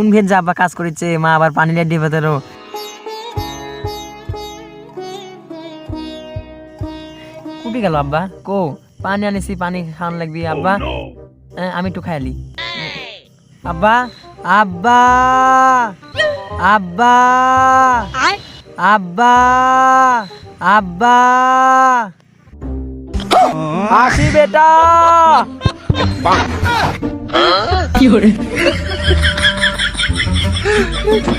কোন ভেদ যা আব্বা কাজ করেছে মা আবার পানি দিয়ে ভেতরও। কুটি গেল আব্বা। কো পানি আনিছি পানি খাওয়ান লাগবি আব্বা। হ্যাঁ, আমি একটু খাইলি আব্বা আব্বা আব্বা। আব্বা আব্বা। আসি বেটা।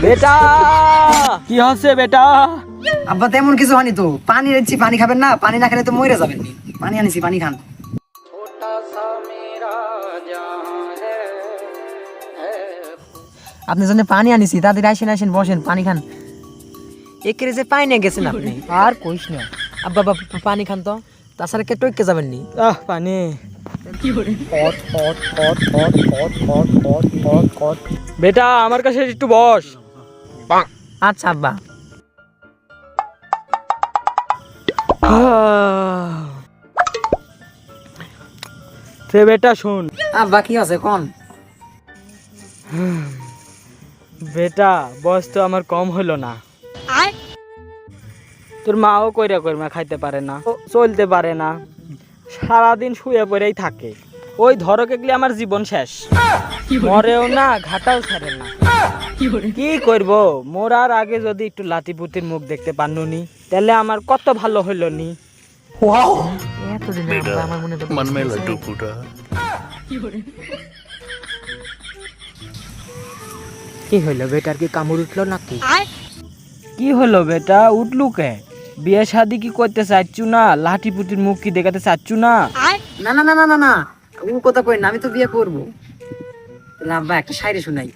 বেটা! কি হচ্ছে বেটা? আব্বা তেমন কিছু হয়নি তো। পানি রেখছি পানি খাবেন না পানি না খেলে তো মরে যাবেন নি। পানি আনিছি পানি খান। আপনার জন্য পানি আনিছি তাদের আসেন আসেন বসেন পানি খান। একেরে যে পানি নিয়ে গেছেন আপনি। আর কইস না। আব্বা বাবা পানি খান তো। তাছাড়া কে টইকে যাবেন নি? আহ পানি। বেটা আমার কাছে একটু বস। আচ্ছা আব্বা। সে বেটা শুন। আব্বা কি আছে কোন? বেটা বয়স তো আমার কম হলো না। তোর মাও কইরা কইরা খাইতে পারে না চলতে পারে না। সারাদিন শুয়ে পড়েই থাকে। ওই ধরকে গেলে আমার জীবন শেষ। মরেও না ঘাটাও ছাড়ে না। কি করব? মোরার আগে যদি একটু লাতিপুতির মুখ দেখতে পারনুনি তাহলে আমার কত ভালো হইল নি। কি হইল বেটার কি কামড় উঠল নাকি? কি হলো বেটা উঠলু কে? বিয়ে শাদি কি করতে চাচ্ছু না? লাঠি মুখ কি দেখাতে চাচ্ছু না না না না না না ও কথা কই না আমি তো বিয়ে করব। তাহলে আব্বা একটা শায়রি শুনাই।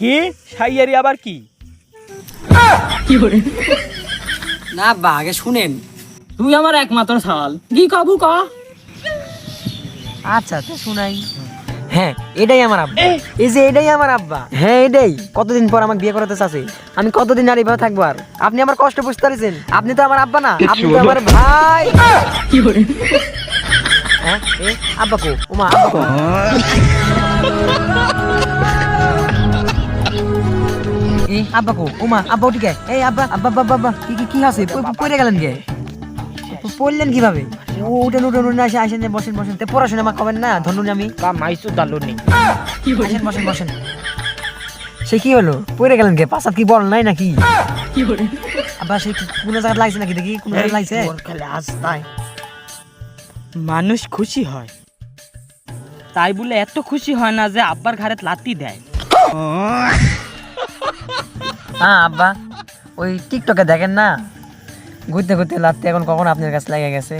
কি? সাইয়ারি আবার কি? না আব্বা আগে শুনেন। তুই আমার একমাত্র সওয়াল কি কাবু কা? আচ্ছা তো শুনাই। হ্যাঁ এটাই আমার আব্বা। এই যে এটাই আমার আব্বা। হ্যাঁ এটাই। কতদিন পর আমাকে বিয়ে করাতে চাচ্ছে? আমি কতদিন আর এইভাবে থাকব আর? আপনি আমার কষ্ট বুঝতে পারছেন? আপনি তো আমার আব্বা না। আপনি তো আমার ভাই। হ্যাঁ এ, আব্বা কো? ওমা আব্বা কো? আব্বা কো? ওমা আব্বা এই আব্বা আব্বা আব্বা আব্বা কি কি কি আছে পড়ে গেলেন গে। পড়লেন কীভাবে? ও উঠেন উঠেন উঠেন আসেন আসেন বসেন বসেন। তে পড়াশোনা মা কবেন না ধনুন আমি কা মাইসু দালুনি আসেন বসেন বসেন। সে কি হলো? পড়ে গেলেন কে বল নাই নাকি? আব্বা সে কি কোনো জায়গায় লাগছে নাকি দেখি? কোনো জায়গায় লাগছে খালি তাই মানুষ খুশি হয়। তাই বলে এত খুশি হয় না যে আব্বার ঘাড়ে লাতি দেয়। হ্যাঁ আব্বা। ওই টিকটকে দেখেন না? ঘুরতে ঘুরতে লাগতে এখন কখন আপনার কাছে লেগে গেছে?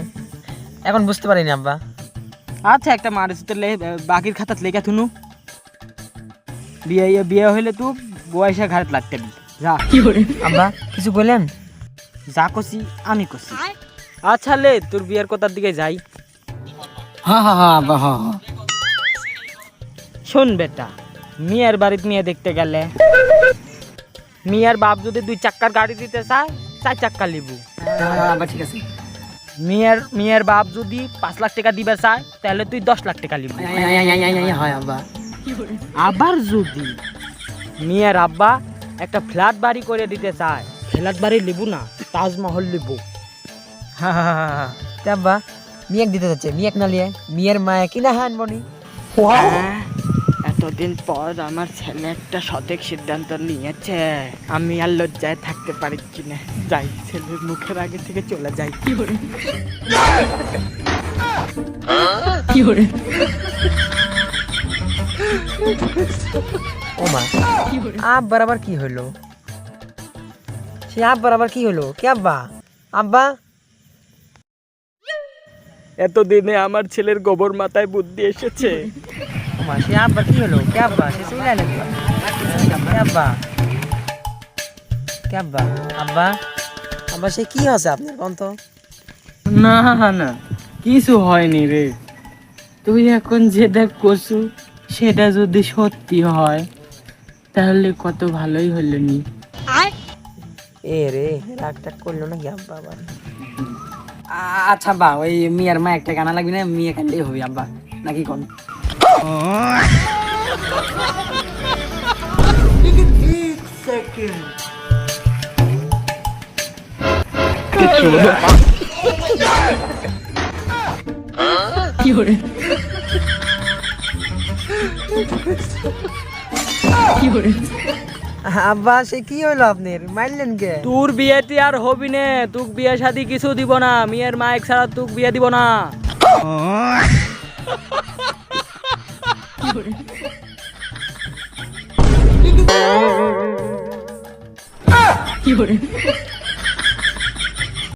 এখন বুঝতে পারিনি আব্বা। আচ্ছা একটা মারিস লে বাকির খাতাত লেখা থুনু। বিয়ে বিয়ে হইলে তুই বয়সে ঘাড়ে লাগতে যা। আব্বা কিছু বললেন যা কষি আমি কষি আচ্ছা লে তোর বিয়ের কথার দিকে যাই। হ্যাঁ হ্যাঁ হ্যাঁ আব্বা হ্যাঁ শোন বেটা মিয়ার বাড়িতে মেয়ে দেখতে গেলে মিয়ার বাপ যদি দুই চাক্কার গাড়ি দিতে চায় চার চাক্কা লিবু। হ্যাঁ, আব্বা ঠিক আছে। মিয়ার মিয়ার বাপ যদি পাঁচ লাখ টাকা দিবে চায় তাহলে তুই দশ লাখ টাকা লিবু। হয় আব্বা। আবার যদি মেয়ের আব্বা একটা ফ্ল্যাট বাড়ি করে দিতে চায় ফ্ল্যাট বাড়ি লিবু না তাজমহল লিবু। হ্যাঁ হ্যাঁ হ্যাঁ হ্যাঁ তে আব্বা মিয়াক দিতে যাচ্ছে। মিয়াক না লিয়ে মিয়ের মায়া কিনা হ্যাঁ, এতদিন পর আমার ছেলে একটা সঠিক সিদ্ধান্ত নিয়েছে। আমি আর লজ্জায় থাকতে পারছি না। যাই ছেলের মুখের আগে থেকে চলে যাই। কি করে ও মা আব্বার আবার কি হলো? সে আব্বার আবার কি হলো? কে আব্বা? আব্বা? এতদিনে আমার ছেলের গোবর মাথায় বুদ্ধি এসেছে। ও মা সে আব্বার কি হলো কে আব্বা সে চলে এলেন কে আব্বা কে আব্বা আব্বা আব্বা সে কি আছে আপনার কোন তো না না কিছু হয়নি রে তুই এখন যেটা কসু সেটা যদি সত্যি হয় তাহলে কত ভালোই হলো নি এ রে রাগ টাগ করল নাকি আব্বা আবার? আচ্ছা আব্বা ওই মিয়ার মা একটা গানা লাগবে না? মিয়া কানলেই হবে আব্বা। নাকি কোন? আব্বা সে কি হইল আপনার? মারলেন কে? তোর বিয়েতে আর হবি নে তুক বিয়ে শাদি কিছু দিব না মেয়ের মায়ের ছাড়া তুক বিয়ে দিব না। কি hore